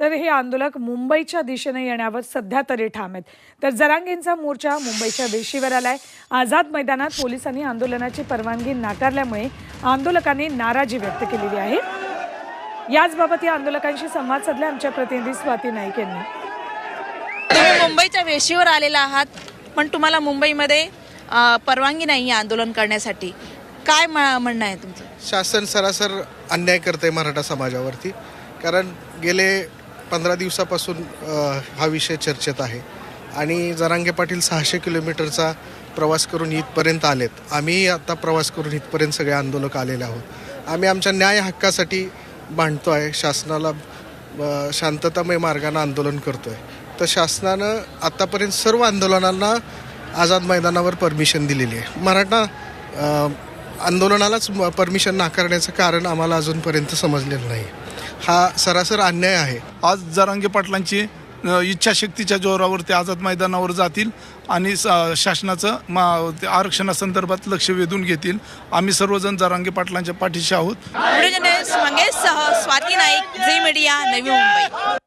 तर हे आंदोलक मुंबईच्या दिशेने येण्यावर सध्या तरी ठाम आहेत. तर जरांगींचा मोर्चा मुंबईच्या वेशीवर आलाय. आझाद मैदानात पोलिसांनी आंदोलनाची परवानगी नाकारल्यामुळे आंदोलकांनी नाराजी व्यक्त केलेली आहे. याचबाबत या आंदोलकांशी संवाद साधला आमच्या प्रतिनिधी स्वाती नाईक यांनी तुम्ही मुंबईच्या वेशीवर आलेला आहात पण तुम्हाला मुंबईमध्ये परवानगी नाही आहे आंदोलन करण्यासाठी. काय म- म्हणणं आहे तुमचं? शासन सरासर अन्याय करते मराठा समाजावरती. कारण गेले पंधरा दिवसापासून हा विषय चर्चेत आहे. आणि जरांगे पाटील सहाशे किलोमीटरचा प्रवास करून इथपर्यंत आलेत. आम्ही आता प्रवास करून इथपर्यंत सगळे आंदोलक आलेले आहोत. आम्ही आमच्या न्याय हक्कासाठी भांडतो आहे शासनाला शांततामय मार्गानं आंदोलन करतो आहे तर शासनानं आतापर्यंत सर्व आंदोलनांना आझाद मैदानावर परमिशन दिलेली आहे. मराठा आंदोलनालाच परमिशन नाकारण्याचं कारण आम्हाला अजूनपर्यंत समजलेलं नाही. हा सरासर अन्याय आहे. आज जरांगे पाटलांची इच्छाशक्तीच्या जोरावर ते आझाद मैदानावर जातील आणि शासनाचं मा ते आरक्षणासंदर्भात लक्ष वेधून घेतील. आम्ही सर्वजण जरांगे पाटलांच्या पाठीशी आहोत. Swati Naik Zee media Navi Mumbai.